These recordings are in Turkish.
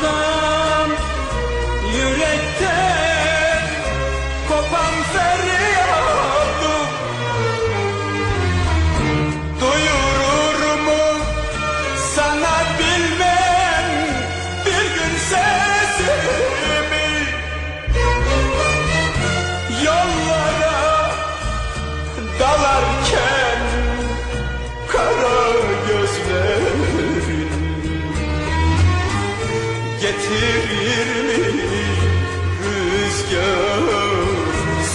Father. Getirir mi? Rüzgar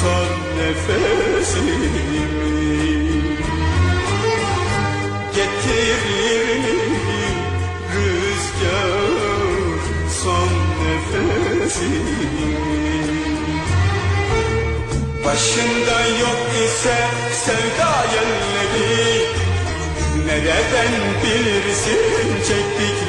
son nefesimi. Getirir mi? Rüzgar son nefesimi. Başında yok ise sevda yelleri Nereden bilirsin çektiklerimi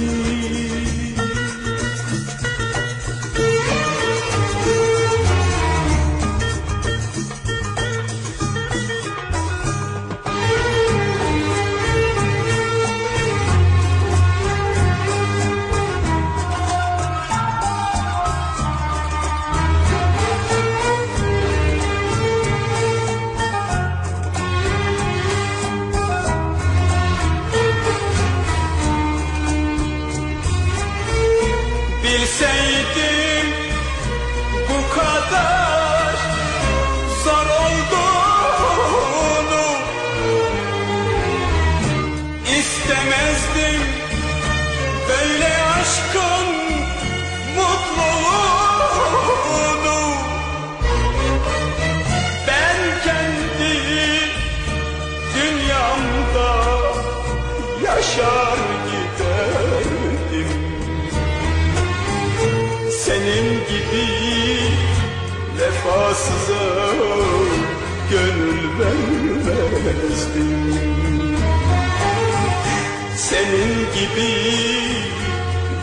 gibi vefasıza gönül vermezdim. Senin gibi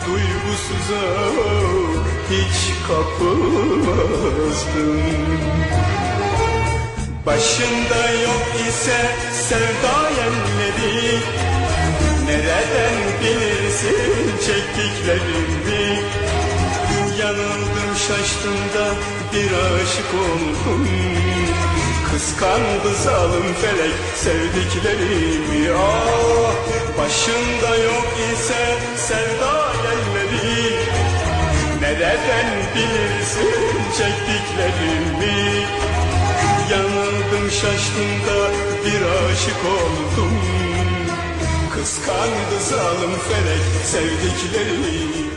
duygusuza hiç kapılmazdım. Başında yok ise sevda yerleri Nereden bilirsin çektiklerimi Yanıldım şaştım da bir aşık oldum. Kıskandı zalim felek sevdiklerimi. Ah başında yok ise sevda yerleri Nereden bilirsin çektiklerimi? Yanıldım şaştım da bir aşık oldum. Kıskandı zalim felek sevdiklerimi